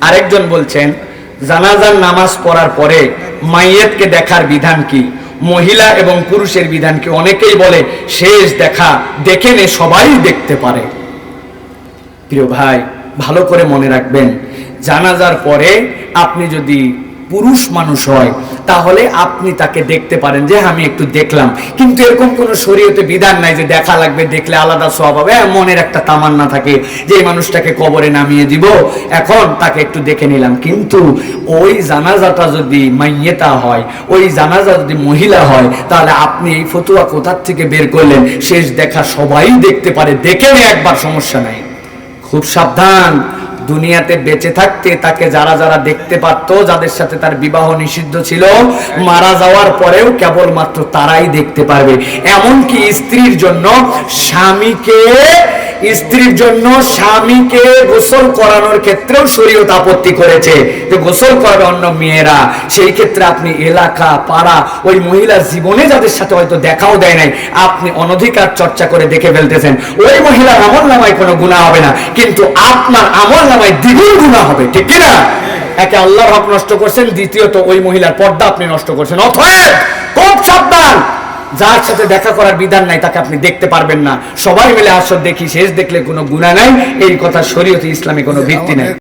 আরেকজন বলছেন, জানাজার নামাজ পড়ার পরে মাইয়েতকে দেখার বিধান কি? মহিলা এবং পুরুষের বিধানকে অনেকেই বলে শেষ দেখা দেখে নে, সবাই দেখতে পারে। প্রিয় ভাই, ভালো করে মনে রাখবেন, জানাজার পরে আপনি যদি পুরুষ মানুষ হয় তাহলে আপনি তাকে দেখতে পারেন যে আমি একটু দেখলাম। কিন্তু এরকম কোনো শরীয়তে বিধান নাই যে দেখা লাগবে দেখলে আলাদা সব হবে। হ্যাঁ, মনের একটা তামান্না থাকে যে এই মানুষটাকে কবরে নামিয়ে দিব এখন তাকে একটু দেখে নিলাম। কিন্তু ওই জানাজাটা যদি মাইয়েতা হয় ওই জানাজা যদি মহিলা হয় তাহলে আপনি এই ফতুয়া কোথার থেকে বের করলেন? শেষ দেখা সবাই দেখতে পারে দেখে একবার সমস্যা নাই। খুব সাবধান। দুনিয়াতে বেঁচে থাকতে তাকে যারা যারা দেখতে পারতো, যাদের সাথে তার বিবাহ নিষিদ্ধ ছিল, মারা যাওয়ার পরেও কেবলমাত্র তারাই দেখতে পারবে। এমনকি স্ত্রীর জন্য স্বামীকে স্ত্রীর জন্য স্বামীকে গোসল করানোর ক্ষেত্রেও শরীয়ত আপত্তি করেছে যে গোসল করাবে অন্য মেয়েরা। সেই ক্ষেত্রে আপনি এলাকা, পাড়া, ওই মহিলার জীবনে যাদের সাথে হয়তো দেখাও দেয় নাই, আপনি অনধিকার চর্চা করে দেখে ফেলতেছেন। ওই মহিলার আমল নামায় কোনো গুণা হবে না, কিন্তু আপনার আমল নামায় দ্বিগুণ গুণা হবে, ঠিক কিনা? একে আল্লাহর হক নষ্ট করছেন, দ্বিতীয়ত ওই মহিলার পর্দা আপনি নষ্ট করছেন। সাবধান যার সাথে দেখা করার বিধান নাই, তাকে আপনি দেখতে পারবেন না। সবাই মিলে আসর দেখি, শেষ দেখলে কোনো গুণা নাই। এই কথা শরীয়তে ইসলামে কোনো ভিত্তি নাই।